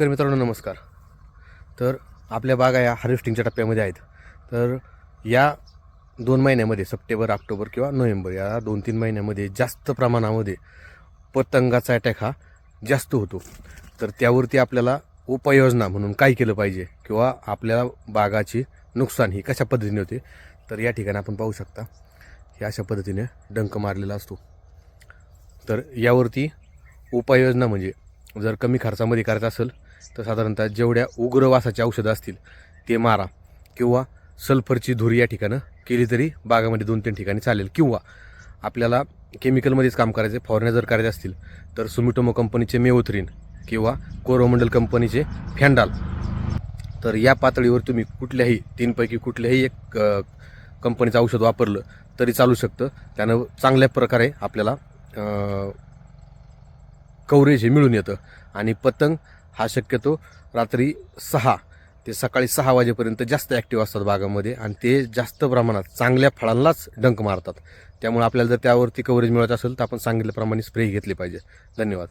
तर मित्रांनो नमस्कार. तर आपल्या बागा या हार्वेस्टिंगच्या टप्प्यामध्ये आहेत. तर या दोन महिन्यामध्ये सप्टेंबर ऑक्टोबर किंवा नोव्हेंबर या दोन तीन महिन्यामध्ये जास्त प्रमाणामध्ये पतंगाचा अटॅक हा जास्त होतो. तर त्यावरती आपल्याला उपाययोजना म्हणून काय केलं पाहिजे किंवा आपल्या बागाची नुकसान ही कशा पद्धतीने होते तर या ठिकाणी आपण पाहू शकता. हे अशा पद्धतीने डंक मारलेला असतो. तर यावरती उपाययोजना म्हणजे जर कमी खर्चामध्ये करायचं असेल तर साधारणतः जेवढ्या उग्र वासाची औषधं असतील ते मारा. किंवा सल्फरची धुरी या ठिकाणं केली तरी बागामध्ये दोन तीन ठिकाणी चालेल. किंवा आपल्याला केमिकलमध्येच काम करायचे फवारण्या जर करायचे असतील तर सुमिटोमो कंपनीचे मेओथ्रीन किंवा कोरोमंडल कंपनीचे फॅन्डाल. तर या पातळीवर तुम्ही कुठल्याही तीनपैकी कुठल्याही एक कंपनीचं औषध वापरलं तरी चालू शकतं. त्यानं चांगल्या प्रकारे आपल्याला कवरेज कव्हरेज हे मिळून येतं. आणि पतंग हा शक्यतो रात्री सहा ते सकाळी सहा वाजेपर्यंत जास्त ॲक्टिव्ह असतात बागामध्ये आणि ते जास्त प्रमाणात चांगल्या फळांनाच डंक मारतात. त्यामुळे आपल्याला जर त्यावरती कव्हरेज मिळत असेल तर आपण सांगितल्याप्रमाणे स्प्रे घेतले पाहिजे. धन्यवाद.